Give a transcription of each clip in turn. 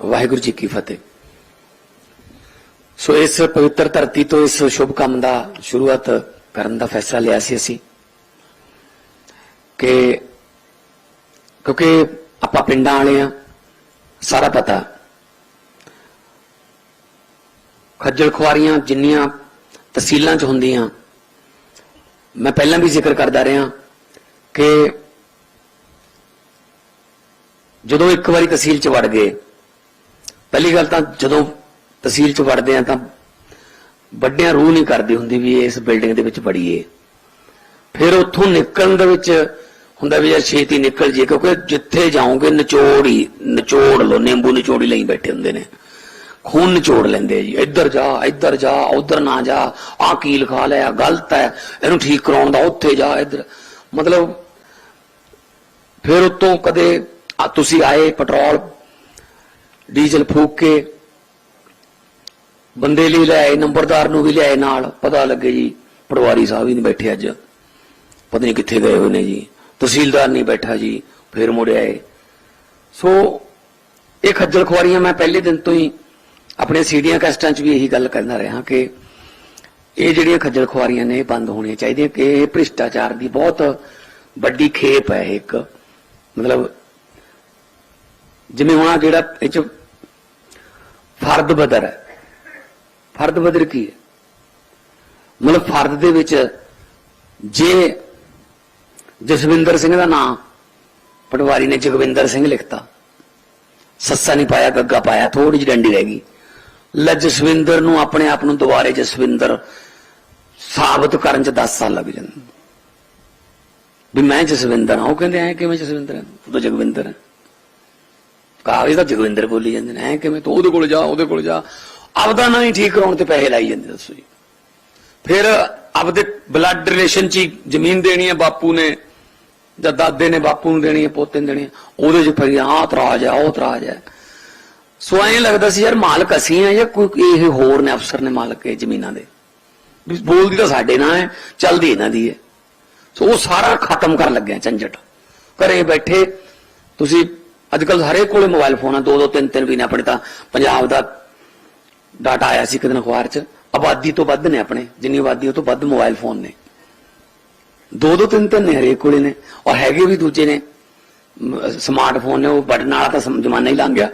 ਵਾਹਿਗੁਰੂ ਜੀ ਕੀ ਫਤਿਹ। ਸੋ ਇਸ ਪਵਿੱਤਰ ਧਰਤੀ ਤੋਂ ਇਸ ਸ਼ੁਭ ਕੰਮ ਦਾ ਸ਼ੁਰੂਆਤ ਕਰਨ ਦਾ ਫੈਸਲਾ ਲਿਆ ਸੀ ਅਸੀਂ ਕਿ ਕਿਉਂਕਿ ਆਪਾਂ ਪਿੰਡਾਂ ਵਾਲੇ ਆ, ਸਾਰਾ ਪਤਾ। ਖੱਜਲ ਖੁਆਰੀਆਂ ਜਿੰਨੀਆਂ ਤਹਿਸੀਲਾਂ 'ਚ ਹੁੰਦੀਆਂ, ਮੈਂ ਪਹਿਲਾਂ ਵੀ ਜ਼ਿਕਰ ਕਰਦਾ ਰਿਹਾ ਕਿ ਜਦੋਂ ਇੱਕ ਵਾਰੀ ਤਹਿਸੀਲ 'ਚ ਵੜ ਗਏ ਪਹਿਲੀ ਗੱਲ ਤਾਂ ਜਦੋਂ ਤਹਿਸੀਲ 'ਚ ਵੜਦੇ ਆ ਤਾਂ ਵੱਡਿਆਂ ਰੂਹ ਨਹੀਂ ਕਰਦੀ ਹੁੰਦੀ ਵੀ ਇਸ ਬਿਲਡਿੰਗ ਦੇ ਵਿੱਚ ਵੜੀਏ। ਫਿਰ ਉੱਥੋਂ ਨਿਕਲਣ ਦੇ ਵਿੱਚ ਹੁੰਦਾ ਵੀ ਯਾਰ ਛੇਤੀ ਨਿਕਲ ਜੀ ਕਿਉਂਕਿ ਜਿੱਥੇ ਜਾਓਗੇ ਨਿਚੋੜ ਹੀ ਨਿਚੋੜ ਲੋ ਨਿੰਬੂ ਨਿਚੋੜੀ ਲਈ ਬੈਠੇ ਹੁੰਦੇ ਨੇ। ਖੂਨ ਨਿਚੋੜ ਲੈਂਦੇ ਜੀ। ਇੱਧਰ ਜਾ ਇੱਧਰ ਜਾ, ਉੱਧਰ ਨਾ ਜਾ ਆ ਕੀ ਲਿਖਾ ਲਿਆ ਗਲਤ ਹੈ, ਇਹਨੂੰ ਠੀਕ ਕਰਾਉਣ ਦਾ ਉੱਥੇ ਜਾ, ਇੱਧਰ। ਮਤਲਬ ਫਿਰ ਉਤੋਂ ਕਦੇ ਤੁਸੀਂ ਆਏ, ਪੈਟਰੋਲ ਡੀਜ਼ਲ ਫੂਕ ਕੇ ਬੰਦੇ ਲਈ ਲਿਆਏ, ਨੰਬਰਦਾਰ ਨੂੰ ਵੀ ਲਿਆਏ ਨਾਲ। ਪਤਾ ਲੱਗੇ ਜੀ, ਪਟਵਾਰੀ ਸਾਹਿਬ ਵੀ ਨਹੀਂ ਬੈਠੇ ਅੱਜ। ਪਤਾ ਨਹੀਂ ਕਿੱਥੇ ਗਏ ਹੋਏ ਨੇ ਜੀ। ਤਹਿਸੀਲਦਾਰ ਨਹੀਂ ਬੈਠਾ ਜੀ, ਫਿਰ ਮੁੜ ਆਏ। ਸੋ, ਇਹ ਖੱਜਲ ਖੁਆਰੀਆਂ ਮੈਂ ਪਹਿਲੇ ਦਿਨ ਤੋਂ ਹੀ ਆਪਣੇ ਸੀਡੀਆਂ ਕੈਸਟਾਂ 'ਚ ਵੀ ਇਹੀ ਗੱਲ ਕਰਨਾ ਰਿਹਾ ਕਿ ਇਹ ਜਿਹੜੀਆਂ ਖੱਜਲ ਖੁਆਰੀਆਂ ਨੇ, ਇਹ ਬੰਦ ਹੋਣੀਆਂ ਚਾਹੀਦੀਆਂ ਕਿ ਇਹ ਭ੍ਰਿਸ਼ਟਾਚਾਰ ਦੀ ਬਹੁਤ ਵੱਡੀ ਖੇਪ ਹੈ ਇਹ ਇੱਕ। ਮਤਲਬ ਜਿਵੇਂ ਹੁਣ ਆਹ ਜਿਹੜਾ ਇਹ 'ਚ ਫਰਦ ਬਦਰ ਹੈ। ਫਰਦ ਬਦਰ ਕੀ ਹੈ? ਮਤਲਬ ਫਰਦ ਦੇ ਵਿੱਚ ਜੇ ਜਸਵਿੰਦਰ ਸਿੰਘ ਦਾ ਨਾਮ ਪਟਵਾਰੀ ਨੇ ਜਗਵਿੰਦਰ ਸਿੰਘ ਲਿਖਤਾ, ਸੱਸਾ ਨਹੀਂ ਪਾਇਆ, ਗੱਗਾ ਪਾਇਆ ਥੋੜੀ ਜਿਹੀ ਡੰਡੀ ਰਹਿ ਗਈ। ਲੈ ਜਸਵਿੰਦਰ ਨੂੰ ਆਪਣੇ ਆਪ ਨੂੰ ਦੁਬਾਰੇ ਜਸਵਿੰਦਰ ਸਾਬਤ ਕਰਨ ਚ 10 ਸਾਲ ਲੱਗ ਜਾਂਦੇ ਵੀ ਮੈਂ ਜਸਵਿੰਦਰ ਹਾਂ, ਉਹ ਕਹਿੰਦੇ ਐ, ਕਿਵੇਂ ਜਸਵਿੰਦਰ ਹੈ? ਉਹ ਤਾਂ ਜਗਵਿੰਦਰ ਹੈ। ਕਾਗਜ਼ ਤਾਂ ਜਗਵਿੰਦਰ ਬੋਲੀ ਜਾਂਦੇ ਨੇ ਕਿਵੇਂ ਤੂੰ ਉਹਦੇ ਕੋਲ ਜਾ, ਉਹਦੇ ਕੋਲ ਜਾ। ਆਪਦਾ ਨਾਂ ਹੀ ਠੀਕ ਕਰਾਉਣ ਤੇ ਪੈਸੇ ਲਾਈ ਜਾਂਦੇ ਦੱਸੋ ਜੀ। ਫਿਰ ਆਪਦੇ ਬਲੱਡ ਰਿਲੇਸ਼ਨ ਚ ਜ਼ਮੀਨ ਦੇਣੀ ਹੈ ਬਾਪੂ ਨੇ, ਜਾਂ ਦਾਦੇ ਨੇ ਬਾਪੂ ਨੂੰ ਦੇਣੀ ਹੈ ਪੋਤੇ ਨੂੰ ਦੇਣੀ ਹੈ ਉਹਦੇ ਚ ਫਿਰ ਆਹ ਤਰਾਜ ਹੈ ਉਹ ਤਰਾਜ ਹੈ ਸੋ ਐਂ ਲੱਗਦਾ ਸੀ ਯਾਰ ਮਾਲਕ ਅਸੀਂ ਆ ਜਾਂ ਕੋਈ ਇਹ ਹੋਰ ਨੇ ਅਫਸਰ ਨੇ ਮਾਲਕ ਇਹ ਜ਼ਮੀਨਾਂ ਦੇ? ਵੀ ਬੋਲਦੀ ਤਾਂ ਸਾਡੇ ਨਾਲ ਹੈ, ਚੱਲਦੀ ਇਹਨਾਂ ਦੀ ਹੈ। ਸੋ ਉਹ ਸਾਰਾ ਖਤਮ ਕਰਨ ਲੱਗਿਆ ਝੰਜਟ। ਘਰੇ ਬੈਠੇ, ਤੁਸੀਂ ਅੱਜ ਕੱਲ ਹਰੇਕ ਕੋਲੇ ਮੋਬਾਈਲ ਫੋਨ ਆ ਦੋ ਦੋ ਤਿੰਨ ਤਿੰਨ ਵੀ ਨੇ ਆਪਣੇ ਤਾਂ। ਪੰਜਾਬ ਦਾ ਡਾਟਾ ਆਇਆ ਸੀ ਇੱਕ ਦਿਨ ਅਖਬਾਰ 'ਚ। ਆਬਾਦੀ ਤੋਂ ਵੱਧ ਨੇ ਆਪਣੇ, ਜਿੰਨੀ ਆਬਾਦੀ ਉਹ ਤੋਂ ਵੱਧ ਮੋਬਾਈਲ ਫੋਨ ਨੇ। ਦੋ ਦੋ ਤਿੰਨ ਤਿੰਨ ਨੇ ਹਰੇਕ ਕੋਲੇ ਨੇ। ਔਰ ਹੈਗੇ ਵੀ ਦੂਜੇ ਨੇ। ਸਮਾਰਟਫੋਨ ਨੇ, ਉਹ ਬਟਨ ਵਾਲਾ ਤਾਂ ਜ਼ਮਾਨਾ ਹੀ ਲੰਘ ਗਿਆ।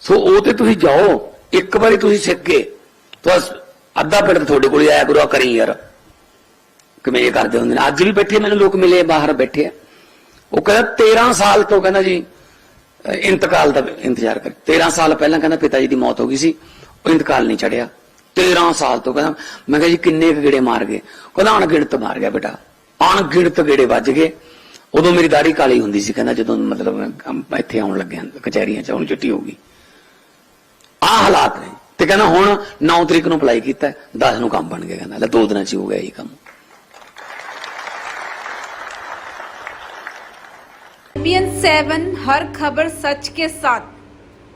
ਸੋ ਉਹ ਤੇ ਤੁਸੀਂ ਜਾਓ, ਇੱਕ ਵਾਰੀ ਤੁਸੀਂ ਸਿੱਖ ਗਏ ਤਾਂ ਅੱਧਾ ਪਿੰਡ ਤੁਹਾਡੇ ਕੋਲ ਹੀ ਆਇਆ ਗੁਰੂ ਕਰੀ ਯਾਰ। ਕਿਵੇਂ ਇਹ ਕਰਦੇ ਹੁੰਦੇ ਨੇ। ਅੱਜ ਵੀ ਬੈਠੇ, ਮੈਨੂੰ ਲੋਕ ਮਿਲੇ, ਬਾਹਰ ਬੈਠੇ ਆ। ਉਹ ਕਹਿੰਦਾ 13 ਸਾਲ ਤੋਂ, ਕਹਿੰਦਾ ਜੀ ਇੰਤਕਾਲ ਦਾ ਇੰਤਜ਼ਾਰ ਕਰ। 13 ਸਾਲ ਪਹਿਲਾਂ ਕਹਿੰਦਾ ਪਿਤਾ ਜੀ ਦੀ ਮੌਤ ਹੋ ਗਈ ਸੀ, ਉਹ ਇੰਤਕਾਲ ਨਹੀਂ ਚੜਿਆ। 13 ਸਾਲ ਤੋਂ ਕਹਿੰਦਾ, ਮੈਂ ਕਿਹਾ ਜੀ ਕਿੰਨੇ ਕੁ ਗੇੜੇ ਮਾਰ ਗਏ? ਕਹਿੰਦਾ, ਅਣਗਿਣਤ ਮਾਰ ਗਿਆ ਬੇਟਾ। ਅਣਗਿਣਤ ਗੇੜੇ ਵੱਜ ਗਏ। ਉਦੋਂ ਮੇਰੀ ਦਾੜੀ ਕਾਲੀ ਹੁੰਦੀ ਸੀ ਕਹਿੰਦਾ, ਜਦੋਂ ਮਤਲਬ ਮੈਂ ਇੱਥੇ ਆਉਣ ਲੱਗਿਆ, ਕਚਹਿਰੀਆਂ 'ਚ ਹੁਣ ਚਿੱਟੀ ਹੋ ਗਈ। ਆ ਹਾਲਾਤ ਨੇ। ਤੇ ਕਹਿੰਦਾ ਹੁਣ 9 ਤਰੀਕ ਨੂੰ ਅਪਲਾਈ ਕੀਤਾ 10 ਨੂੰ ਕੰਮ ਬਣ ਗਿਆ ਕਹਿੰਦਾ। ਲੈ ਦੋ ਦਿਨਾਂ 'ਚ ਹੋ ਗਿਆ ਇਹ ਕੰਮ। एबीएन सेवन हर खबर सच के साथ